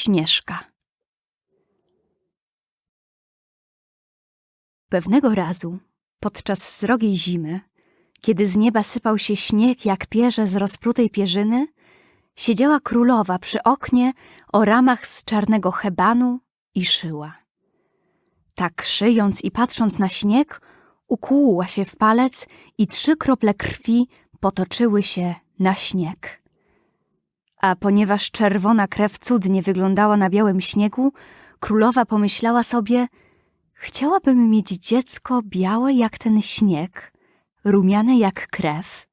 Śnieżka. Pewnego razu, podczas srogiej zimy, kiedy z nieba sypał się śnieg jak pierze z rozprutej pierzyny, siedziała królowa przy oknie o ramach z czarnego hebanu i szyła. Tak szyjąc i patrząc na śnieg, ukłuła się w palec i trzy krople krwi potoczyły się na śnieg. A ponieważ czerwona krew cudnie wyglądała na białym śniegu, królowa pomyślała sobie, chciałabym mieć dziecko białe jak ten śnieg, rumiane jak krew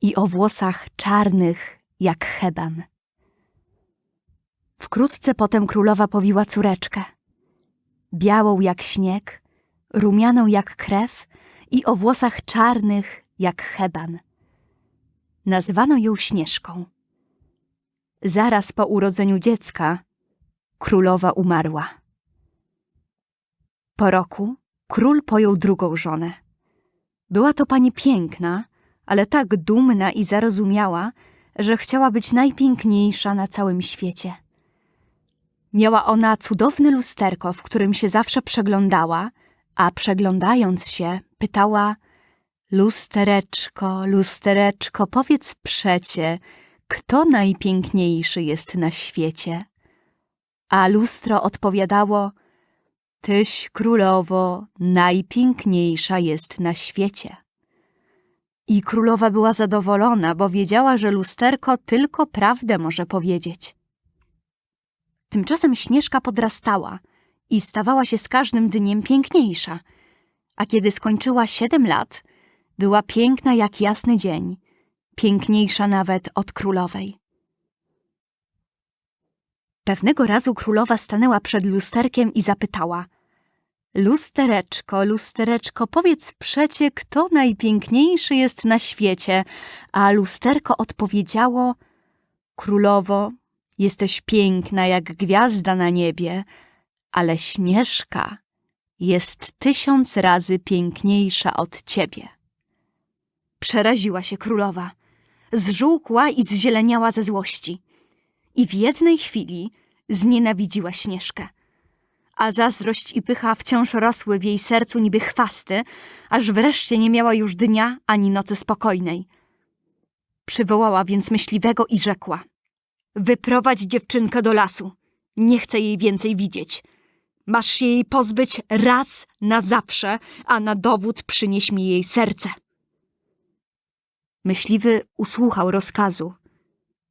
i o włosach czarnych jak heban. Wkrótce potem królowa powiła córeczkę, białą jak śnieg, rumianą jak krew i o włosach czarnych jak heban. Nazwano ją Śnieżką. Zaraz po urodzeniu dziecka królowa umarła. Po roku król pojął drugą żonę. Była to pani piękna, ale tak dumna i zarozumiała, że chciała być najpiękniejsza na całym świecie. Miała ona cudowne lusterko, w którym się zawsze przeglądała, a przeglądając się, pytała: Lustereczko, lustereczko, powiedz przecie, kto najpiękniejszy jest na świecie? A lustro odpowiadało: Tyś, królowo, najpiękniejsza jest na świecie. I królowa była zadowolona, bo wiedziała, że lusterko tylko prawdę może powiedzieć. Tymczasem Śnieżka podrastała i stawała się z każdym dniem piękniejsza, a kiedy skończyła siedem lat, była piękna jak jasny dzień, piękniejsza nawet od królowej. Pewnego razu królowa stanęła przed lusterkiem i zapytała: Lustereczko, lustereczko, powiedz przecie, kto najpiękniejszy jest na świecie? A lusterko odpowiedziało: Królowo, jesteś piękna jak gwiazda na niebie, ale śnieżka jest tysiąc razy piękniejsza od ciebie. Przeraziła się królowa, zżółkła i zzieleniała ze złości. I w jednej chwili znienawidziła Śnieżkę. A zazdrość i pycha wciąż rosły w jej sercu niby chwasty, aż wreszcie nie miała już dnia ani nocy spokojnej. Przywołała więc myśliwego i rzekła: Wyprowadź dziewczynkę do lasu. Nie chcę jej więcej widzieć. Masz się jej pozbyć raz na zawsze, a na dowód przynieś mi jej serce. Myśliwy usłuchał rozkazu.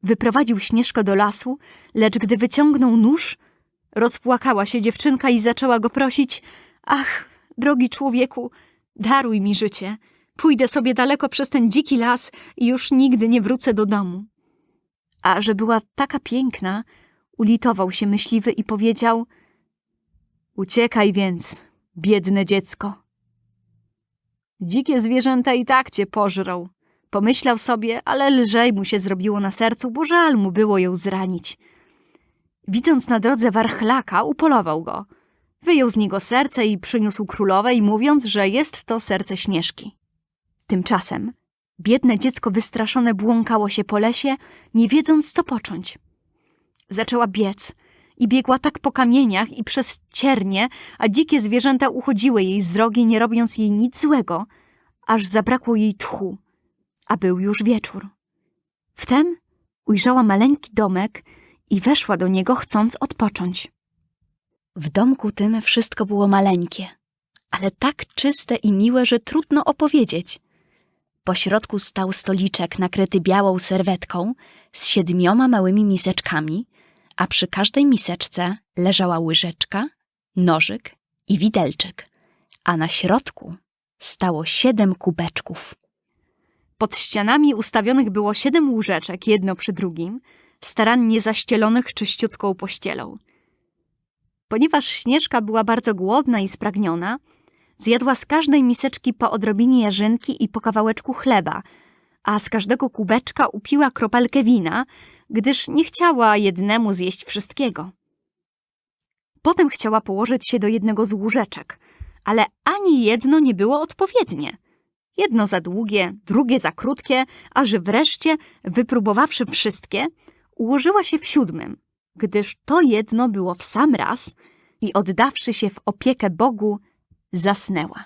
Wyprowadził Śnieżkę do lasu, lecz gdy wyciągnął nóż, rozpłakała się dziewczynka i zaczęła go prosić: Ach, drogi człowieku, daruj mi życie. Pójdę sobie daleko przez ten dziki las i już nigdy nie wrócę do domu. A że była taka piękna, ulitował się myśliwy i powiedział: Uciekaj więc, biedne dziecko. Dzikie zwierzęta i tak cię pożrą. Pomyślał sobie, ale lżej mu się zrobiło na sercu, bo żal mu było ją zranić. Widząc na drodze warchlaka, upolował go. Wyjął z niego serce i przyniósł królowej, mówiąc, że jest to serce Śnieżki. Tymczasem biedne dziecko wystraszone błąkało się po lesie, nie wiedząc, co począć. Zaczęła biec i biegła tak po kamieniach i przez ciernie, a dzikie zwierzęta uchodziły jej z drogi, nie robiąc jej nic złego, aż zabrakło jej tchu a był już wieczór. Wtem ujrzała maleńki domek i weszła do niego, chcąc odpocząć. W domku tym wszystko było maleńkie, ale tak czyste i miłe, że trudno opowiedzieć. Po środku stał stoliczek nakryty białą serwetką z siedmioma małymi miseczkami, a przy każdej miseczce leżała łyżeczka, nożyk i widelczyk, a na środku stało siedem kubeczków. Pod ścianami ustawionych było siedem łóżeczek, jedno przy drugim, starannie zaścielonych czyściutką pościelą. Ponieważ Śnieżka była bardzo głodna i spragniona, zjadła z każdej miseczki po odrobinie jarzynki i po kawałeczku chleba, a z każdego kubeczka upiła kropelkę wina, gdyż nie chciała jednemu zjeść wszystkiego. Potem chciała położyć się do jednego z łóżeczek, ale ani jedno nie było odpowiednie – Jedno za długie, drugie za krótkie, aż wreszcie, wypróbowawszy wszystkie, ułożyła się w siódmym, gdyż to jedno było w sam raz i oddawszy się w opiekę Bogu, zasnęła.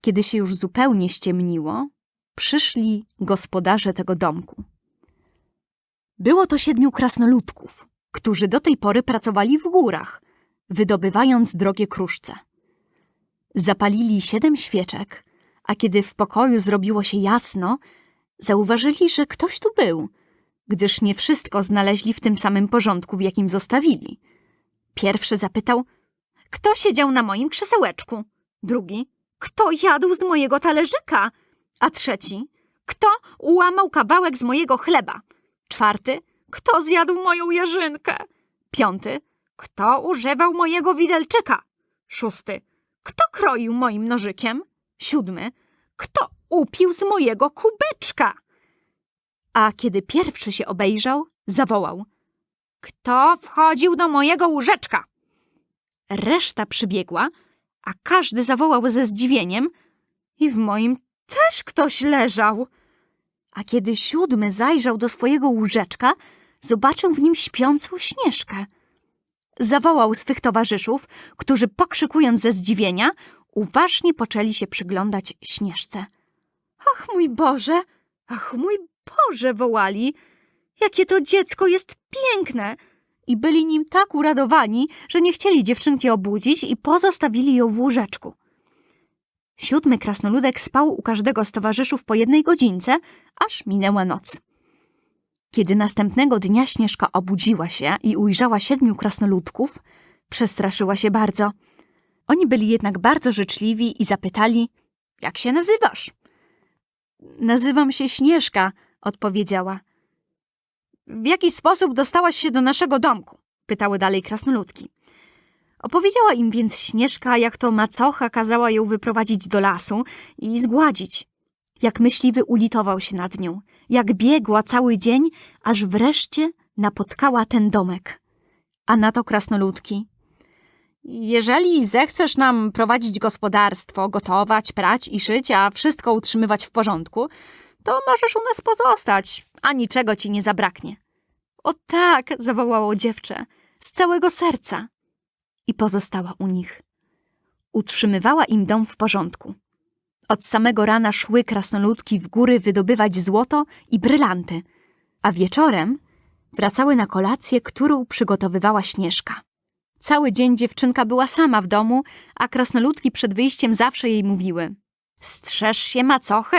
Kiedy się już zupełnie ściemniło, przyszli gospodarze tego domku. Było to siedmiu krasnoludków, którzy do tej pory pracowali w górach, wydobywając drogie kruszce. Zapalili siedem świeczek, a kiedy w pokoju zrobiło się jasno, zauważyli, że ktoś tu był, gdyż nie wszystko znaleźli w tym samym porządku, w jakim zostawili. Pierwszy zapytał, kto siedział na moim krzesełeczku? Drugi, kto jadł z mojego talerzyka? A trzeci, kto ułamał kawałek z mojego chleba? Czwarty, kto zjadł moją jarzynkę? Piąty, kto używał mojego widelczyka? Szósty, kto kroił moim nożykiem? Siódmy, kto upił z mojego kubeczka? A kiedy pierwszy się obejrzał, zawołał: Kto wchodził do mojego łóżeczka? Reszta przybiegła, a każdy zawołał ze zdziwieniem: I w moim też ktoś leżał. A kiedy siódmy zajrzał do swojego łóżeczka, zobaczył w nim śpiącą śnieżkę. Zawołał swych towarzyszów, którzy pokrzykując ze zdziwienia, uważnie poczęli się przyglądać śnieżce. Ach, mój Boże! Ach, mój Boże! wołali. Jakie to dziecko jest piękne! I byli nim tak uradowani, że nie chcieli dziewczynki obudzić i pozostawili ją w łóżeczku. Siódmy krasnoludek spał u każdego z towarzyszów po jednej godzince, aż minęła noc. Kiedy następnego dnia Śnieżka obudziła się i ujrzała siedmiu krasnoludków, przestraszyła się bardzo. Oni byli jednak bardzo życzliwi i zapytali, jak się nazywasz? Nazywam się Śnieżka, odpowiedziała. W jaki sposób dostałaś się do naszego domku? Pytały dalej krasnoludki. Opowiedziała im więc Śnieżka, jak to macocha kazała ją wyprowadzić do lasu i zgładzić. Jak myśliwy ulitował się nad nią, jak biegła cały dzień, aż wreszcie napotkała ten domek. A na to krasnoludki. Jeżeli zechcesz nam prowadzić gospodarstwo, gotować, prać i szyć, a wszystko utrzymywać w porządku, to możesz u nas pozostać, a niczego ci nie zabraknie. O tak, zawołało dziewczę, z całego serca. I pozostała u nich. Utrzymywała im dom w porządku. Od samego rana szły krasnoludki w góry wydobywać złoto i brylanty, a wieczorem wracały na kolację, którą przygotowywała Śnieżka. Cały dzień dziewczynka była sama w domu, a krasnoludki przed wyjściem zawsze jej mówiły: Strzeż się macochy,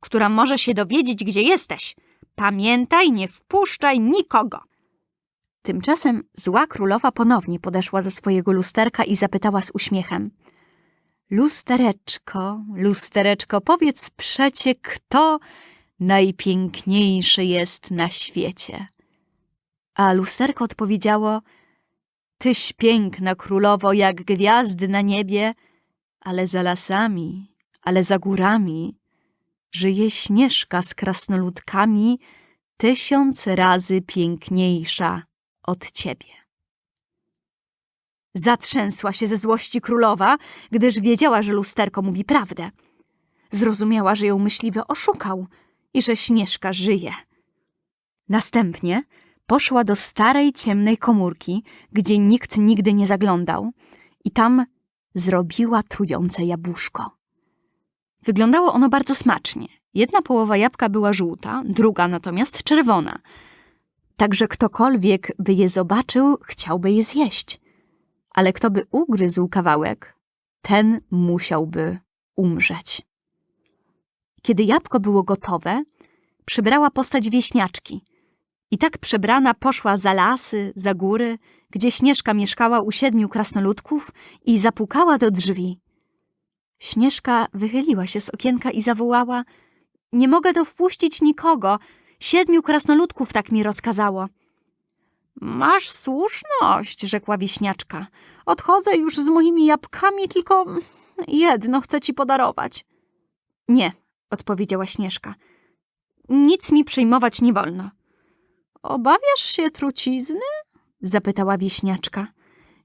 która może się dowiedzieć, gdzie jesteś. Pamiętaj, nie wpuszczaj nikogo. Tymczasem zła królowa ponownie podeszła do swojego lusterka i zapytała z uśmiechem: Lustereczko, lustereczko, powiedz przecie, kto najpiękniejszy jest na świecie. A lusterko odpowiedziało: Tyś piękna królowo, jak gwiazdy na niebie, ale za lasami, ale za górami żyje śnieżka z krasnoludkami tysiąc razy piękniejsza od ciebie. Zatrzęsła się ze złości królowa, gdyż wiedziała, że lusterko mówi prawdę. Zrozumiała, że ją myśliwy oszukał i że Śnieżka żyje. Następnie poszła do starej, ciemnej komórki, gdzie nikt nigdy nie zaglądał i tam zrobiła trujące jabłuszko. Wyglądało ono bardzo smacznie. Jedna połowa jabłka była żółta, druga natomiast czerwona. Także ktokolwiek by je zobaczył, chciałby je zjeść. Ale kto by ugryzł kawałek, ten musiałby umrzeć. Kiedy jabłko było gotowe, przybrała postać wieśniaczki i tak przebrana poszła za lasy, za góry, gdzie Śnieżka mieszkała u siedmiu krasnoludków i zapukała do drzwi. Śnieżka wychyliła się z okienka i zawołała: Nie mogę tu wpuścić nikogo. Siedmiu krasnoludków tak mi rozkazało. Masz słuszność, rzekła wieśniaczka. Odchodzę już z moimi jabłkami, tylko jedno chcę ci podarować. Nie, odpowiedziała Śnieżka. Nic mi przyjmować nie wolno. Obawiasz się trucizny? zapytała wieśniaczka.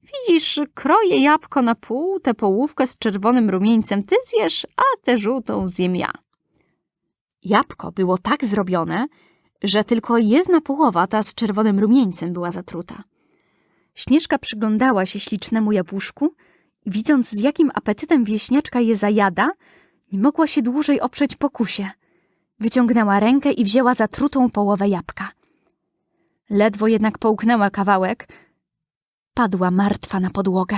Widzisz, kroję jabłko na pół, tę połówkę z czerwonym rumieńcem ty zjesz, a tę żółtą zjem ja. Jabłko było tak zrobione, że tylko jedna połowa, ta z czerwonym rumieńcem, była zatruta. Śnieżka przyglądała się ślicznemu jabłuszku i widząc, z jakim apetytem wieśniaczka je zajada, nie mogła się dłużej oprzeć pokusie. Wyciągnęła rękę i wzięła zatrutą połowę jabłka. Ledwo jednak połknęła kawałek, padła martwa na podłogę.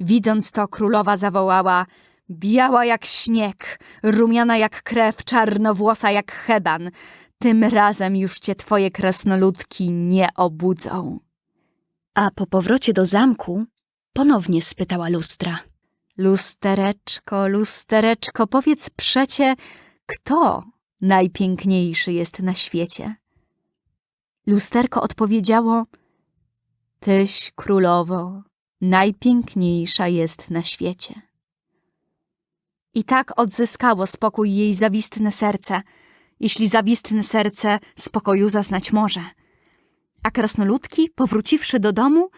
Widząc to, królowa zawołała: Biała jak śnieg, rumiana jak krew, czarnowłosa jak heban. Tym razem już cię twoje krasnoludki nie obudzą. A po powrocie do zamku ponownie spytała lustra. Lustereczko, lustereczko, powiedz przecie, kto najpiękniejszy jest na świecie? Lusterko odpowiedziało: Tyś, królowo, najpiękniejsza jest na świecie. I tak odzyskało spokój jej zawistne serce, jeśli zawistne serce spokoju zaznać może. A krasnoludki, powróciwszy do domu,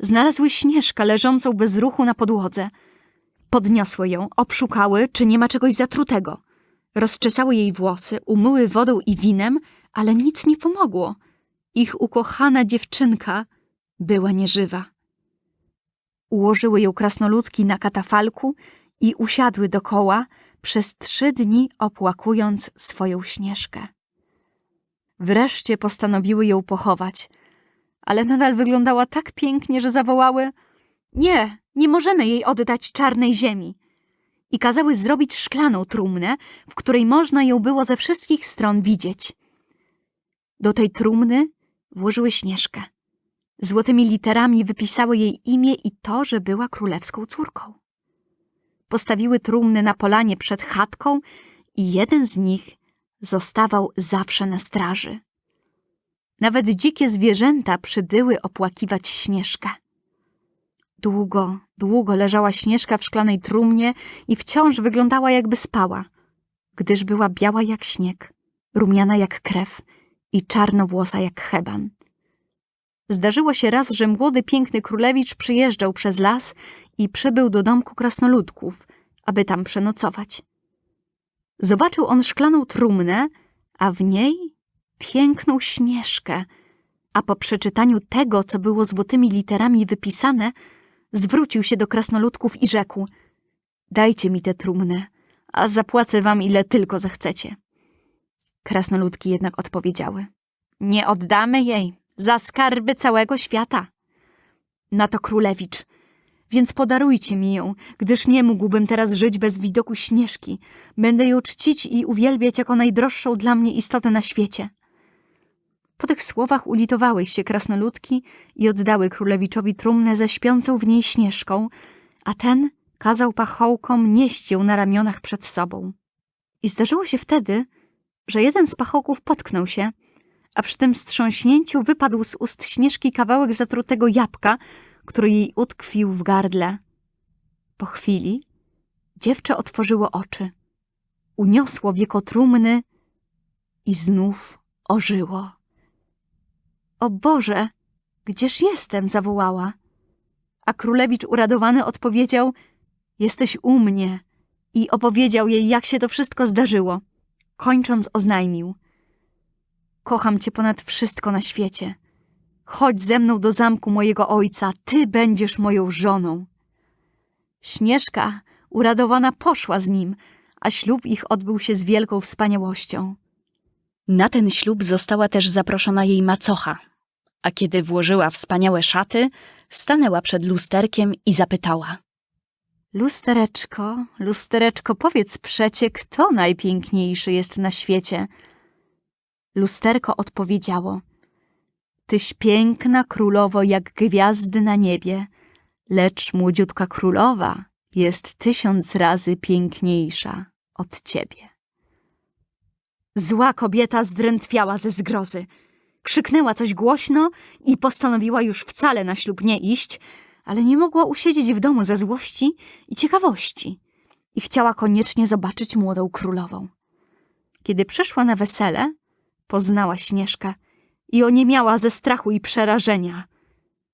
znalazły Śnieżkę leżącą bez ruchu na podłodze. Podniosły ją, obszukały, czy nie ma czegoś zatrutego. Rozczesały jej włosy, umyły wodą i winem, ale nic nie pomogło. Ich ukochana dziewczynka była nieżywa. Ułożyły ją krasnoludki na katafalku i usiadły dokoła, przez trzy dni opłakując swoją Śnieżkę. Wreszcie postanowiły ją pochować, ale nadal wyglądała tak pięknie, że zawołały Nie, nie możemy jej oddać czarnej ziemi. I kazały zrobić szklaną trumnę, w której można ją było ze wszystkich stron widzieć. Do tej trumny włożyły Śnieżkę. Złotymi literami wypisały jej imię i to, że była królewską córką. Postawiły trumny na polanie przed chatką i jeden z nich zostawał zawsze na straży. Nawet dzikie zwierzęta przybyły opłakiwać Śnieżkę. Długo, długo leżała Śnieżka w szklanej trumnie i wciąż wyglądała jakby spała, gdyż była biała jak śnieg, rumiana jak krew i czarnowłosa jak heban. Zdarzyło się raz, że młody, piękny królewicz przyjeżdżał przez las i przybył do domku krasnoludków, aby tam przenocować. Zobaczył on szklaną trumnę, a w niej piękną śnieżkę, a po przeczytaniu tego, co było złotymi literami wypisane, zwrócił się do krasnoludków i rzekł Dajcie mi tę trumnę, a zapłacę wam ile tylko zechcecie. Krasnoludki jednak odpowiedziały Nie oddamy jej, za skarby całego świata. Na to królewicz, więc podarujcie mi ją, gdyż nie mógłbym teraz żyć bez widoku Śnieżki. Będę ją czcić i uwielbiać jako najdroższą dla mnie istotę na świecie. Po tych słowach ulitowały się krasnoludki i oddały królewiczowi trumnę ze śpiącą w niej Śnieżką, a ten kazał pachołkom nieść ją na ramionach przed sobą. I zdarzyło się wtedy, że jeden z pachołków potknął się, a przy tym strząśnięciu wypadł z ust Śnieżki kawałek zatrutego jabłka, który jej utkwił w gardle. Po chwili dziewczę otworzyło oczy, uniosło wieko trumny i znów ożyło. O Boże, gdzież jestem? zawołała. A królewicz uradowany odpowiedział: Jesteś u mnie. I opowiedział jej, jak się to wszystko zdarzyło. Kończąc, oznajmił: Kocham cię ponad wszystko na świecie. Chodź ze mną do zamku mojego ojca, ty będziesz moją żoną. Śnieżka, uradowana, poszła z nim, a ślub ich odbył się z wielką wspaniałością. Na ten ślub została też zaproszona jej macocha, a kiedy włożyła wspaniałe szaty, stanęła przed lusterkiem i zapytała. Lustereczko, lustereczko, powiedz przecie, kto najpiękniejszy jest na świecie? Lusterko odpowiedziało. Tyś piękna królowo jak gwiazdy na niebie, lecz młodziutka królowa jest tysiąc razy piękniejsza od ciebie. Zła kobieta zdrętwiała ze zgrozy. Krzyknęła coś głośno i postanowiła już wcale na ślub nie iść, ale nie mogła usiedzieć w domu ze złości i ciekawości i chciała koniecznie zobaczyć młodą królową. Kiedy przyszła na wesele, poznała Śnieżkę i oniemiała ze strachu i przerażenia.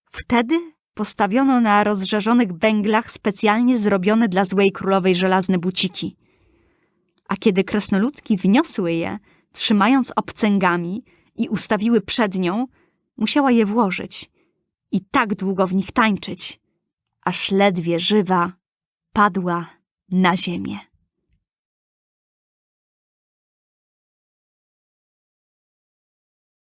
Wtedy postawiono na rozżarzonych węglach specjalnie zrobione dla złej królowej żelazne buciki. A kiedy krasnoludki wniosły je, trzymając obcęgami i ustawiły przed nią, musiała je włożyć i tak długo w nich tańczyć, aż ledwie żywa padła na ziemię.